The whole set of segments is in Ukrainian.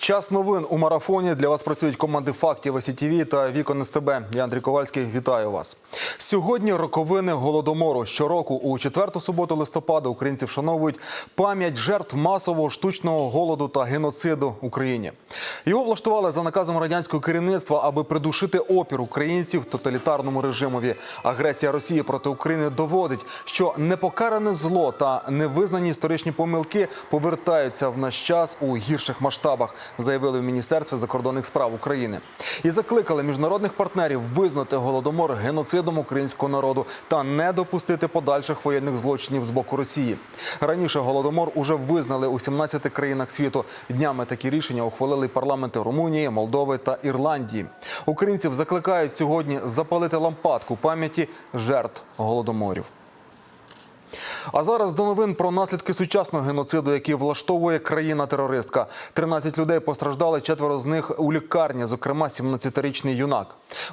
Час новин у марафоні. Для вас працюють команди фактів СІТВ та Вікон СТБ. Я Андрій Ковальський. Вітаю вас. Сьогодні роковини голодомору. Щороку у четверту суботу листопада українці вшановують пам'ять жертв масового штучного голоду та геноциду в Україні. Його влаштували за наказом радянського керівництва, аби придушити опір українців тоталітарному режимові. Агресія Росії проти України доводить, що непокаране зло та невизнані історичні помилки повертаються в наш час у гірших масштабах, заявили в Міністерстві закордонних справ України. І закликали міжнародних партнерів визнати голодомор геноцидом українського народу та не допустити подальших воєнних злочинів з боку Росії. Раніше голодомор уже визнали у 17 країнах світу. Днями такі рішення ухвалили парламенти Румунії, Молдови та Ірландії. Українців закликають сьогодні запалити лампадку пам'яті жертв голодоморів. А зараз до новин про наслідки сучасного геноциду, який влаштовує країна-терористка. 13 людей постраждали, четверо з них у лікарні, зокрема 17-річний юнак.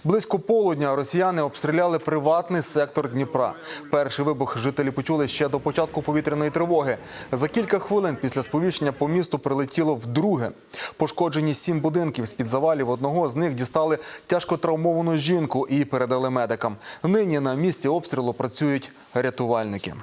Близько полудня росіяни обстріляли приватний сектор Дніпра. Перший вибух жителі почули ще до початку повітряної тривоги. За кілька хвилин після сповіщення по місту прилетіло вдруге. Пошкоджені сім будинків. З-під завалів одного з них дістали тяжко травмовану жінку і передали медикам. Нині на місці обстрілу працюють рятувальники.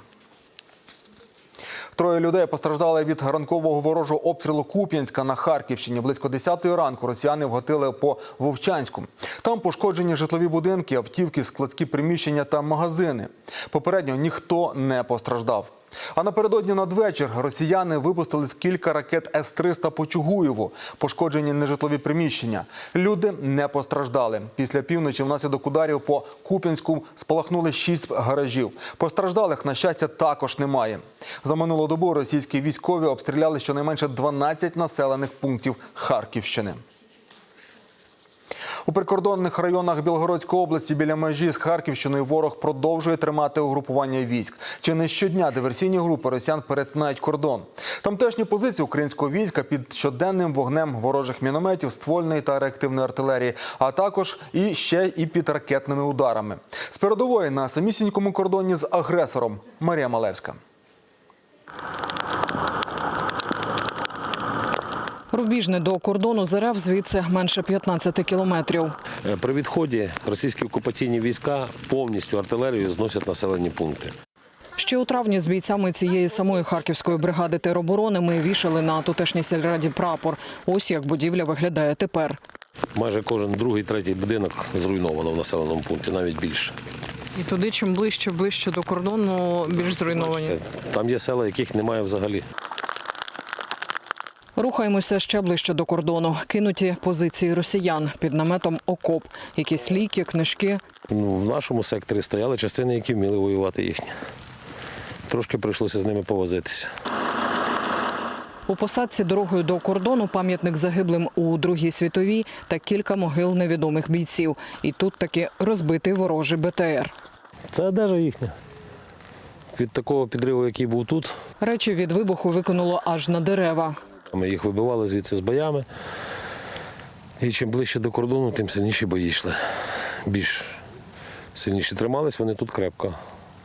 Троє людей постраждали від ранкового ворожого обстрілу Куп'янська на Харківщині. Близько 10-ї ранку росіяни вгатили по Вовчанську. Там пошкоджені житлові будинки, автівки, складські приміщення та магазини. Попередньо ніхто не постраждав. А напередодні надвечір росіяни випустили кілька ракет С-300 по Чугуєву. Пошкоджені нежитлові приміщення. Люди не постраждали. Після півночі внаслідок ударів по Куп'янську спалахнули шість гаражів. Постраждалих, на щастя, також немає. За минулу добу російські військові обстріляли щонайменше 12 населених пунктів Харківщини. У прикордонних районах Білгородської області біля межі з Харківщиною ворог продовжує тримати угрупування військ. Чи не щодня диверсійні групи росіян перетинають кордон? Тамтешні позиції українського війська під щоденним вогнем ворожих мінометів, ствольної та реактивної артилерії, а також і ще і під ракетними ударами. З передової на самісінькому кордоні з агресором Марія Малевська. Рубіжне до кордону з РФ звідси менше 15 кілометрів. Е, При відході російські окупаційні війська повністю артилерією зносять населені пункти. Ще у травні з бійцями цієї самої харківської бригади тероборони ми вішали на тутешній сільраді прапор. Ось як будівля виглядає тепер. Майже кожен другий, третій будинок зруйновано в населеному пункті, навіть більше. І туди, чим ближче, ближче до кордону, більш зруйновані. Там є села, яких немає взагалі. Рухаємося ще ближче до кордону. Кинуті позиції росіян під наметом окоп. Якісь ліки, книжки. Ну, в нашому секторі стояли частини, які вміли воювати їхні. Трошки прийшлося з ними повозитися. У посадці дорогою до кордону пам'ятник загиблим у Другій світовій та кілька могил невідомих бійців. І тут таки розбитий ворожий БТР. Це одежа їхня. Від такого підриву, який був тут, Речі від вибуху викинуло аж на дерева. Ми їх вибивали звідси з боями. І чим ближче до кордону, тим сильніші бої йшли. Більш сильніші тримались, вони тут крепко.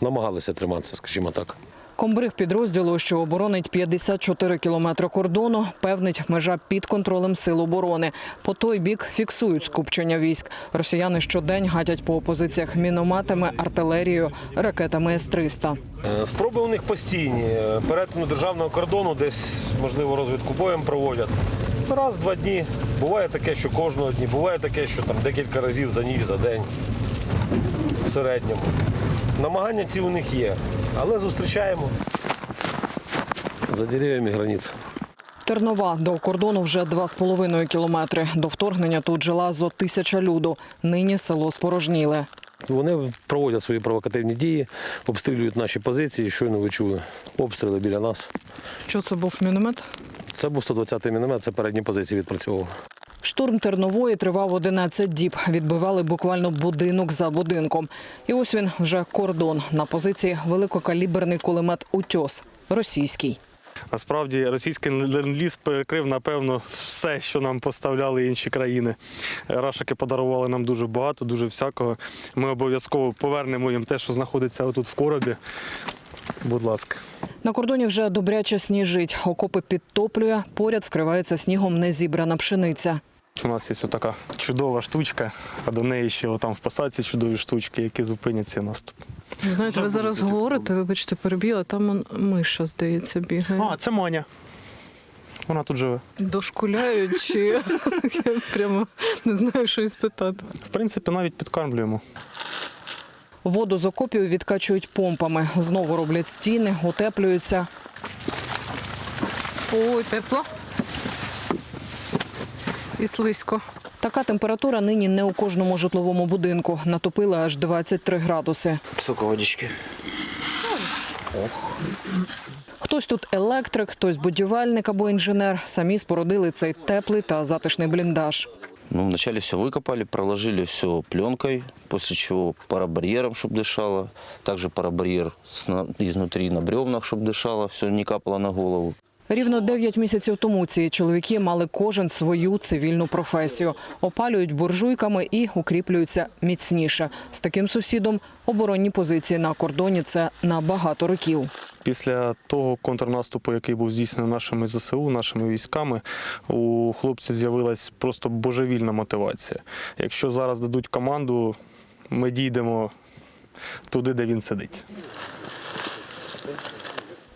Намагалися триматися, скажімо так. Комбриг підрозділу, що оборонить 54 кілометри кордону, певнить межа під контролем сил оборони. По той бік фіксують скупчення військ. Росіяни щодень гатять по позиціях мінометами, артилерією, ракетами С-300. Е, Спроби у них постійні. Е, Перетину державного кордону десь, можливо, розвідку боєм проводять. Раз в два дні. Буває таке, що кожного дні, буває таке, що там декілька разів за ніч, за день в середньому. Намагання ці у них є, але зустрічаємо за дерев'ями границь. Тернова до кордону вже 2,5 кілометри. До вторгнення тут жила зо тисяча люду. Нині село спорожніле. Вони проводять свої провокативні дії, обстрілюють наші позиції. Щойно ви чули обстріли біля нас. Що це був міномет? Це був 120-й міномет, це передні позиції відпрацьовував. Штурм Тернової тривав 11 діб. Відбивали буквально будинок за будинком. І ось він вже кордон. На позиції великокаліберний кулемет «Утьос» російський. Насправді російський ленд-ліз перекрив, напевно, все, що нам поставляли інші країни. Рашики подарували нам дуже багато, дуже всякого. Ми обов'язково повернемо їм те, що знаходиться отут в коробі. Будь ласка. На кордоні вже добряче сніжить. Окопи підтоплює, поряд вкривається снігом незібрана пшениця. У нас є така чудова штучка, а до неї ще там в посадці чудові штучки, які зупинять цей наступ. Знаєте, ви зараз говорите, вибачте, переб'ю, а там миша, здається, бігає. А, це Маня. Вона тут живе. Дошкуляють чи я прямо не знаю, що і спитати. В принципі, навіть підкармлюємо. Воду з окопів відкачують помпами. Знову роблять стіни, утеплюються. Ой, тепло І слизько. Така температура нині не у кожному житловому будинку. Натопила аж 23 градуси. Сколько водички? Хтось тут електрик, хтось будівельник або інженер. Самі спорудили цей теплий та затишний бліндаж. Ну, вначале все выкопали, проложили все пленкой, после чего парабарьером, чтобы дышало. Также парабарьер сна- изнутри на бревнах, чтобы дышало, все не капало на голову. Рівно 9 місяців тому ці чоловіки мали кожен свою цивільну професію. Опалюють буржуйками і укріплюються міцніше. З таким сусідом оборонні позиції на кордоні це на багато років. Після того контрнаступу, який був здійснений нашими ЗСУ, нашими військами, у хлопців з'явилась просто божевільна мотивація. Якщо зараз дадуть команду, ми дійдемо туди, де він сидить.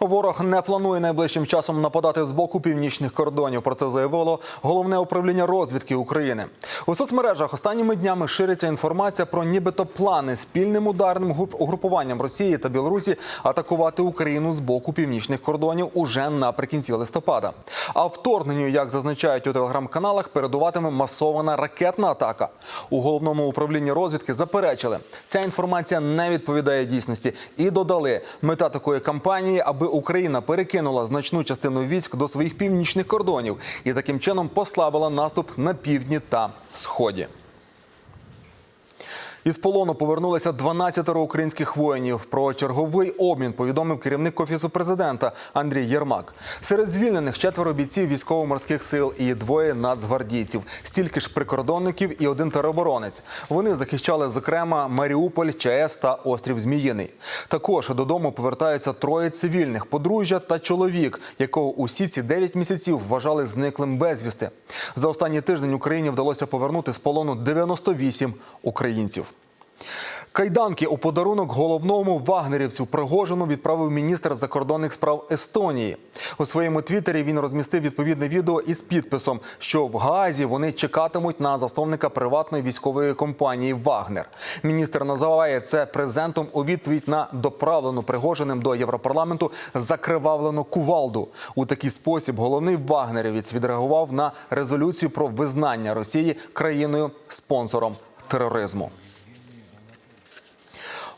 Ворог не планує найближчим часом нападати з боку північних кордонів. Про це заявило головне управління розвідки України. У соцмережах останніми днями шириться інформація про нібито плани спільним ударним угрупуванням Росії та Білорусі атакувати Україну з боку північних кордонів уже наприкінці листопада. А вторгненню, як зазначають у телеграм-каналах, передуватиме масована ракетна атака. У головному управлінні розвідки заперечили, ця інформація не відповідає дійсності і додали мета такої кампанії, аби Україна перекинула значну частину військ до своїх північних кордонів і таким чином послабила наступ на півдні та сході. Із полону повернулися 12 українських воїнів. Про черговий обмін повідомив керівник офісу президента Андрій Єрмак. Серед звільнених четверо бійців військово-морських сил і двоє нацгвардійців, стільки ж прикордонників і один тероборонець. Вони захищали зокрема Маріуполь, ЧАЕС та острів Зміїний. Також додому повертаються троє цивільних подружжя та чоловік, якого усі ці 9 місяців вважали зниклим безвісти. За останній тиждень Україні вдалося повернути з полону 98 українців. Кайданки у подарунок головному вагнерівцю Пригожину відправив міністр закордонних справ Естонії. У своєму твіттері він розмістив відповідне відео із підписом, що в Гаазі вони чекатимуть на засновника приватної військової компанії Вагнер. Міністр називає це презентом у відповідь на доправлену Пригожиним до Європарламенту закривавлену кувалду. У такий спосіб головний вагнерівець відреагував на резолюцію про визнання Росії країною спонсором тероризму.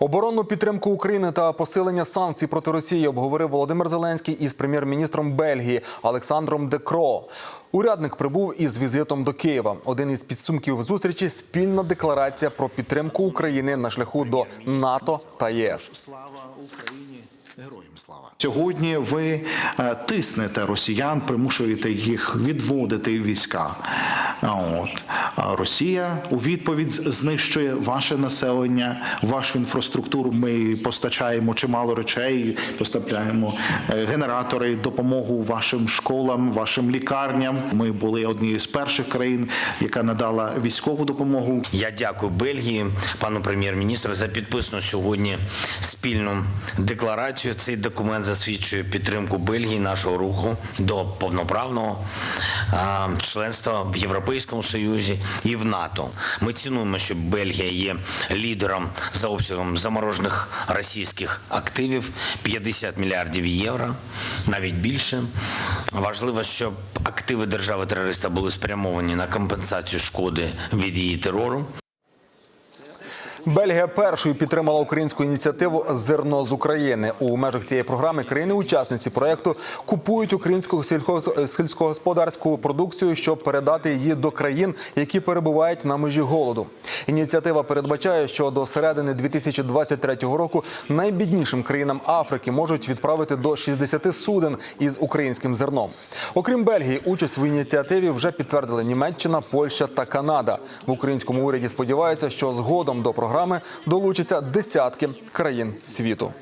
Оборонну підтримку України та посилення санкцій проти Росії обговорив Володимир Зеленський із прем'єр-міністром Бельгії Олександром Декро. Урядник прибув із візитом до Києва. Один із підсумків зустрічі спільна декларація про підтримку України на шляху до НАТО та ЄС. Сьогодні ви е, тиснете росіян, примушуєте їх відводити війська. От а Росія у відповідь знищує ваше населення, вашу інфраструктуру. Ми постачаємо чимало речей, постачаємо е, генератори, допомогу вашим школам, вашим лікарням. Ми були однією з перших країн, яка надала військову допомогу. Я дякую Бельгії, пану прем'єр-міністру за підписану сьогодні спільну декларацію. Цей документ засвідчує підтримку Бельгії, нашого руху до повноправного членства в Європейському Союзі і в НАТО. Ми цінуємо, що Бельгія є лідером за обсягом заморожених російських активів 50 мільярдів євро, навіть більше. Важливо, щоб активи держави-терориста були спрямовані на компенсацію шкоди від її терору. Бельгія першою підтримала українську ініціативу Зерно з України. У межах цієї програми країни-учасниці проекту купують українську сільськогосподарську продукцію, щоб передати її до країн, які перебувають на межі голоду. Ініціатива передбачає, що до середини 2023 року найбіднішим країнам Африки можуть відправити до 60 суден із українським зерном. Окрім Бельгії, участь в ініціативі вже підтвердили Німеччина, Польща та Канада. В українському уряді сподіваються, що згодом до програми долучаться десятки країн світу.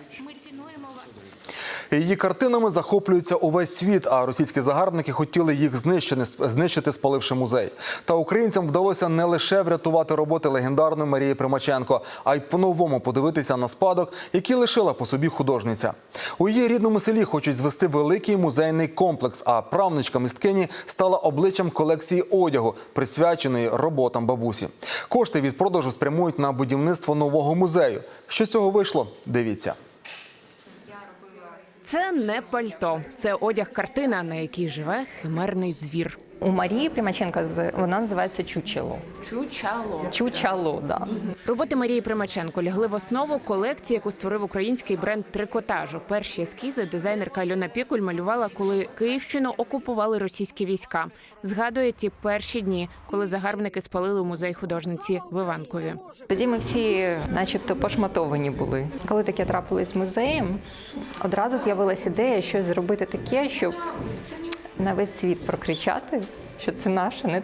Її картинами захоплюється увесь світ, а російські загарбники хотіли їх знищити, знищити, спаливши музей. Та українцям вдалося не лише врятувати роботи легендарної Марії Примаченко, а й по-новому подивитися на спадок, який лишила по собі художниця. У її рідному селі хочуть звести великий музейний комплекс. А правничка місткині стала обличчям колекції одягу, присвяченої роботам бабусі. Кошти від продажу спрямують на будівництво нового музею. Що з цього вийшло? Дивіться. Це не пальто, це одяг картина, на якій живе химерний звір. У Марії Примаченко з- вона називається чучело. Чучало. Чучало, да. Роботи Марії Примаченко лягли в основу колекції, яку створив український бренд трикотажу. Перші ескізи дизайнерка Альона Пікуль малювала, коли Київщину окупували російські війська. Згадує ті перші дні, коли загарбники спалили музей художниці в Іванкові. Тоді ми всі, начебто, пошматовані були. Коли таке трапилось з музеєм, одразу з'явилася ідея щось зробити таке, щоб на весь світ прокричати, що це наше, не,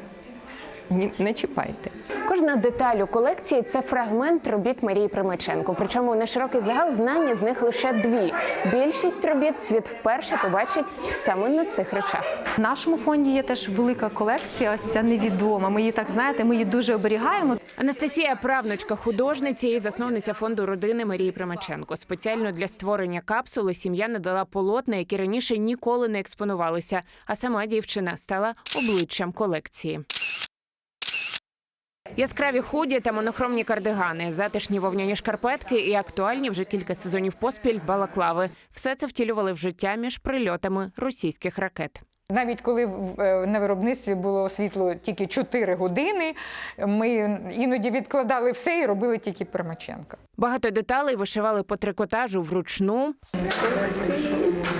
ні- не чіпайте. Кожна деталь у колекції це фрагмент робіт Марії Примаченко. Причому на широкий загал знання з них лише дві. Більшість робіт світ вперше побачить саме на цих речах. В нашому фонді є теж велика колекція. Ось ця невідома. Ми її так знаєте, ми її дуже оберігаємо. Анастасія правнучка художниці і засновниця фонду родини Марії Примаченко. Спеціально для створення капсули сім'я надала полотна, які раніше ніколи не експонувалися. А сама дівчина стала обличчям колекції. Яскраві худі та монохромні кардигани, затишні вовняні шкарпетки і актуальні вже кілька сезонів поспіль балаклави. Все це втілювали в життя між прильотами російських ракет. Навіть коли в- е, на виробництві було світло тільки 4 години, ми іноді відкладали все і робили тільки Примаченка. Багато деталей вишивали по трикотажу вручну.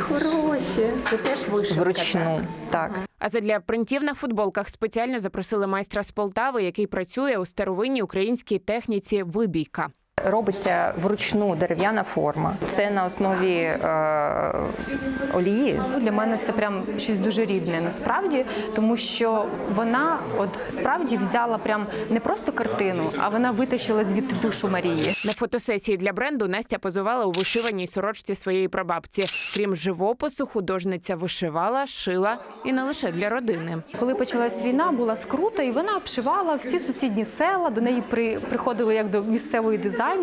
Хороші, це теж Вручну. Так. А задля принтів на футболках спеціально запросили майстра з Полтави, який працює у старовинній українській техніці вибійка. Робиться вручну дерев'яна форма. Це на основі е, олії. Ну, Для мене це прям щось дуже рідне насправді, тому що вона от справді взяла прям не просто картину, а вона витащила звідти душу Марії. На фотосесії для бренду Настя позувала у вишиваній сорочці своєї прабабці. Крім живопису, художниця вишивала, шила і не лише для родини. Коли почалась війна, була скрута, і вона обшивала всі сусідні села. До неї при, приходили як до місцевої дизайнерки.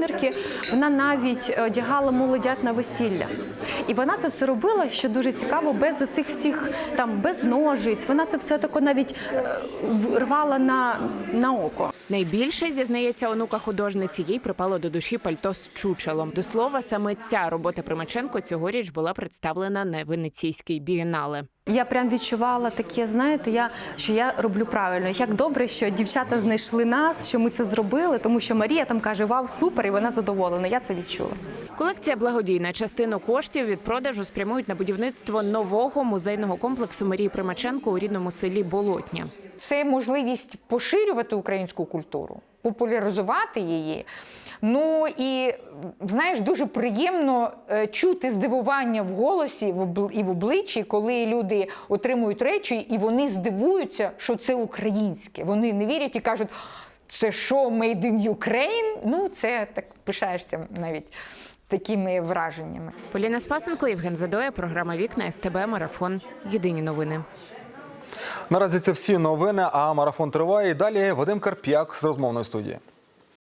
Вона навіть одягала молодят на весілля. І вона це все робила, що дуже цікаво, без оцих всіх там без ножиць. Вона це все тако навіть е, рвала на, на око. Найбільше зізнається онука художниці. Їй припало до душі пальто з чучелом. До слова, саме ця робота Примаченко цьогоріч була представлена на венеційській бієнале. Я прям відчувала таке, знаєте, я що я роблю правильно. Як добре, що дівчата знайшли нас, що ми це зробили, тому що Марія там каже: Вау, супер, і вона задоволена. Я це відчула. Колекція благодійна. Частину коштів від продажу спрямують на будівництво нового музейного комплексу Марії Примаченко у рідному селі Болотня. Це можливість поширювати українську культуру, популяризувати її. Ну і знаєш, дуже приємно е, чути здивування в голосі і в обличчі, коли люди отримують речі, і вони здивуються, що це українське. Вони не вірять і кажуть, це що, made in Ukraine? Ну, це так пишаєшся навіть такими враженнями. Поліна Спасенко, Євген Задоя, програма Вікна СТБ Марафон. Єдині новини. Наразі це всі новини. А марафон триває. І далі Вадим Карп'як з розмовної студії.